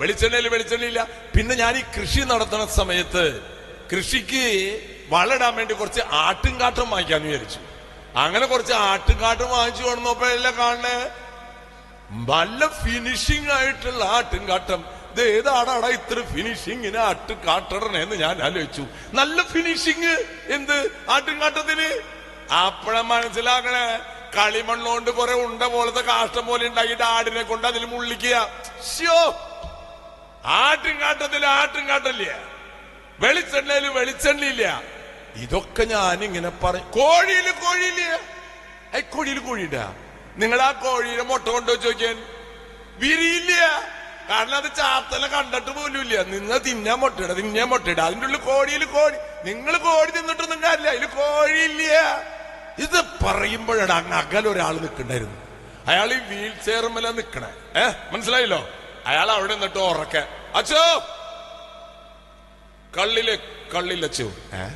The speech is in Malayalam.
വെളിച്ചെണ്ണയിൽ വെളിച്ചെണ്ണയില്ല. പിന്നെ ഞാൻ ഈ കൃഷി നടത്തുന്ന സമയത്ത് കൃഷിക്ക് വളമിടാൻ വേണ്ടി കുറച്ച് ആട്ടും കാട്ടും വാങ്ങിക്കാന്ന് വിചാരിച്ചു. അങ്ങനെ കുറച്ച് ആട്ടും കാട്ടും വാങ്ങിച്ചു കൊണ്ടുവന്നപ്പോ എല്ലാം കാണണേ. നല്ല ഫിനിഷിംഗ് ആയിട്ടുള്ള ആട്ടും കാട്ടം ഇത് ഏതാടാടാ ഇത്ര ഫിനിഷിങ്ങിന് കാട്ടണേ എന്ന് ഞാൻ ആലോചിച്ചു. നല്ല ഫിനിഷിങ് എന്ത്? ആട്ടും കാട്ടത്തിന് അപ്പഴ മനസ്സിലാക്കണേ. കളിമണ്ണോണ്ട് കുറെ ഉണ്ട പോലത്തെ കാഷ്ടം പോലെ ഉണ്ടാക്കിയിട്ട് ആടിനെ കൊണ്ട് അതിൽ മുള്ളിക്കുക. ശ്യോ ആട്ടും കാട്ടില്ല. വെളിച്ചെണ്ണയിൽ വെളിച്ചെണ്ണയില്ല ഇതൊക്കെ ഞാൻ ഇങ്ങനെ പറയും. കോഴിയിൽ കോഴിയില്ല. ഐ കോഴിയിൽ കോഴിയില്ല. നിങ്ങൾ ആ കോഴിയുടെ മുട്ട കൊണ്ടുവച്ച് ചോദിക്കാൻ വിരിയില്ല. കാരണം അത് ചാത്തല കണ്ടിട്ട് പോലും ഇല്ല നിങ്ങൾ തിന്നാൻ മുട്ടയിട തിന്നാൻ മുട്ടയിട. അതിന്റെ ഉള്ളിൽ കോഴിയിൽ കോഴി. നിങ്ങൾ കോഴി തിന്നിട്ടൊന്നും കാര്യമില്ല. അതിൽ കോഴിയില്ല. ഇത് പറയുമ്പോഴാണ് അങ്ങ് അകലൊരാൾ നിൽക്കണ്ടായിരുന്നു അയാൾ ഈ വീൽ ചെയർമല നിൽക്കണേ ഏഹ് മനസ്സിലായല്ലോ? അയാൾ അവിടെ നിന്നിട്ട് ഉറക്കെ. അച്ചോ കള്ളിൽ കള്ളിലച്ചു ഏ?